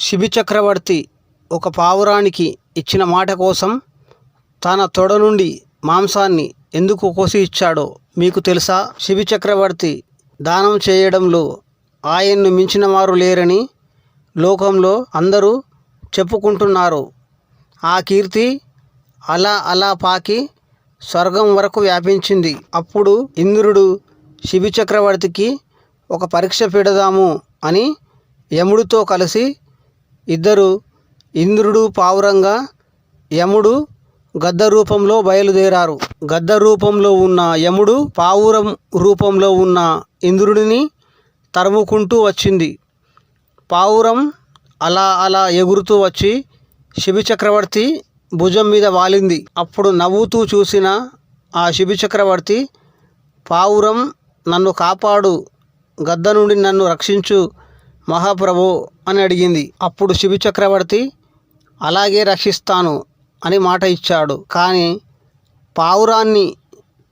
శిబి చక్రవర్తి ఒక పావురానికి ఇచ్చిన మాట కోసం తన తొడ నుండి మాంసాన్ని ఎందుకు కోసి ఇచ్చాడో మీకు తెలుసా? శిబి చక్రవర్తి దానం చేయడంలో ఆయన్ను మించిన వారు లేరని లోకంలో అందరూ చెప్పుకుంటున్నారు. ఆ కీర్తి అలా అలా పాకి స్వర్గం వరకు వ్యాపించింది. అప్పుడు ఇంద్రుడు శిబి చక్రవర్తికి ఒక పరీక్ష పెడదాము అని యముడితో కలిసి ఇద్దరు ఇంద్రుడు పావురంగా యముడు గద్ద రూపంలో బయలుదేరారు. గద్ద రూపంలో ఉన్న యముడు పావురం రూపంలో ఉన్న ఇంద్రుడిని తరుముకుంటూ వచ్చింది. పావురం అలా అలా ఎగురుతూ వచ్చి శిబిచక్రవర్తి భుజం మీద వాలింది. అప్పుడు నవ్వుతూ చూసిన ఆ శిబిచక్రవర్తి పావురం నన్ను కాపాడు. గద్ద నుండి నన్ను రక్షించు. మహాప్రభు అని అడిగింది. అప్పుడు శిబి చక్రవర్తి అలాగే రక్షిస్తాను అని మాట ఇచ్చాడు. కానీ పావురాన్ని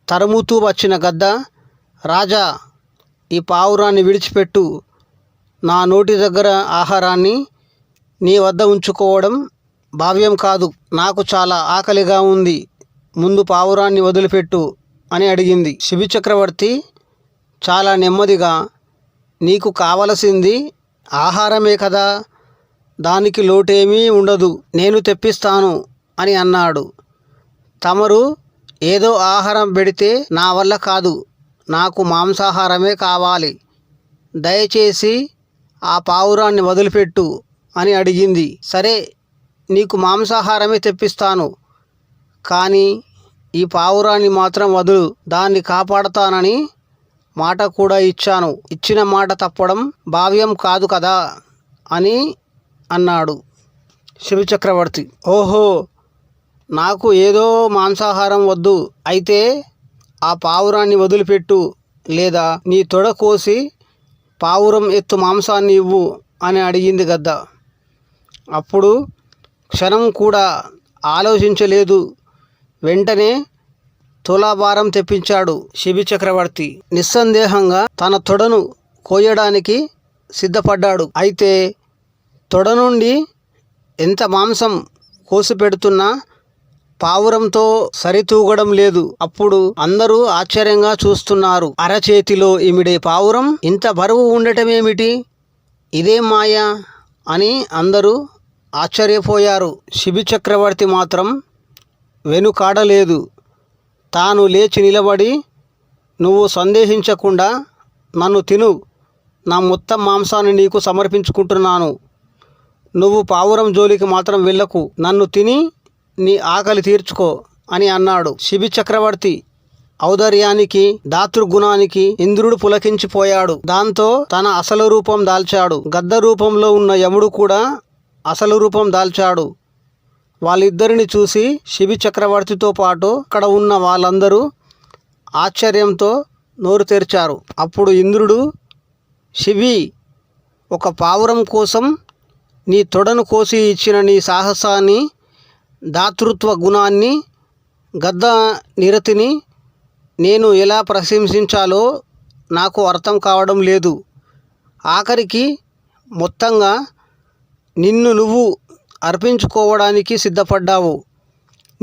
తరుముతూ వచ్చిన గద్ద రాజా ఈ పావురాన్ని విడిచిపెట్టు. నా నోటి దగ్గర ఆహారాన్ని నీ వద్ద ఉంచుకోవడం భావ్యం కాదు. నాకు చాలా ఆకలిగా ఉంది. ముందు పావురాన్ని వదిలిపెట్టు అని అడిగింది. శిబి చక్రవర్తి చాలా నెమ్మదిగా నీకు కావలసింది ఆహారమే కదా దానికి లోటేమీ ఉండదు నేను తెప్పిస్తాను అని అన్నాడు. తమరు ఏదో ఆహారం పెడితే నా వల్ల కాదు నాకు మాంసాహారమే కావాలి దయచేసి ఆ పావురాన్ని వదిలిపెట్టు అని అడిగింది. సరే నీకు మాంసాహారమే తెప్పిస్తాను కానీ ఈ పావురాన్ని మాత్రం వదులు దాన్ని కాపాడతానని మాట కూడా ఇచ్చాను. ఇచ్చిన మాట తప్పడం భావ్యం కాదు కదా? అని అన్నాడు శివచక్రవర్తి ఓహో! నాకు ఏదో మాంసాహారం వద్దు. అయితే ఆ పావురాన్ని వదిలిపెట్టు. లేదా నీ తొడ కోసి పావురం ఎత్తు మాంసాన్ని ఇవ్వు అని అడిగింది గద్ద. అప్పుడు క్షణం కూడా ఆలోచించలేదు. వెంటనే తులాభారం తెప్పించాడు శిబి చక్రవర్తి. నిస్సందేహంగా తన తొడను కోయడానికి సిద్ధపడ్డాడు. అయితే తొడ నుండి ఎంత మాంసం కోసి పెడుతున్నా పావురంతో సరితూగడం లేదు. అప్పుడు అందరూ ఆశ్చర్యంగా చూస్తున్నారు. అరచేతిలో ఇమిడే పావురం ఇంత బరువు ఉండటమేమిటి? ఇదే మాయ? అని అందరూ ఆశ్చర్యపోయారు. శిబి చక్రవర్తి మాత్రం వెనుకాడలేదు. తాను లేచి నిలబడి నువ్వు సందేహించకుండా నన్ను తిను. నా మొత్తం మాంసాన్ని నీకు సమర్పించుకుంటున్నాను. నువ్వు పావురం జోలికి మాత్రం వెళ్ళకు. నన్ను తిని నీ ఆకలి తీర్చుకో అని అన్నాడు శిబి చక్రవర్తి. ఔదర్యానికి దాతృగుణానికి ఇంద్రుడు పులకించిపోయాడు. దాంతో తన అసలు రూపం దాల్చాడు. గద్ద రూపంలో ఉన్న యముడు కూడా అసలు రూపం దాల్చాడు. వాళ్ళిద్దరిని చూసి శిబి చక్రవర్తితో పాటు అక్కడ ఉన్న వాళ్ళందరూ ఆశ్చర్యంతో నోరు తెరిచారు. అప్పుడు ఇంద్రుడు శిబి ఒక పావురం కోసం నీ తొడను కోసి ఇచ్చిన నీ సాహసాన్ని దాతృత్వ గుణాన్ని గద్ద నిరతిని నేను ఎలా ప్రశంసించాలో నాకు అర్థం కావడం లేదు. ఆఖరికి మొత్తంగా నిన్ను నువ్వు అర్పించుకోవడానికి సిద్ధపడ్డావు.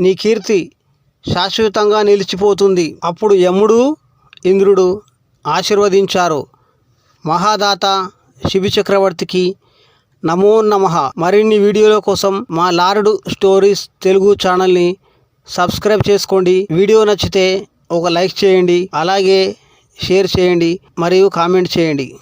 నీ కీర్తి శాశ్వతంగా నిలిచిపోతుంది. అప్పుడు యముడు ఇంద్రుడు ఆశీర్వదించారు. మహాదాత శిబి చక్రవర్తికి నమో నమ. మరిన్ని వీడియోల కోసం మా లార్డ్ స్టోరీస్ తెలుగు ఛానల్ని సబ్స్క్రైబ్ చేసుకోండి. వీడియో నచ్చితే ఒక లైక్ చేయండి. అలాగే షేర్ చేయండి. మరియు కామెంట్ చేయండి.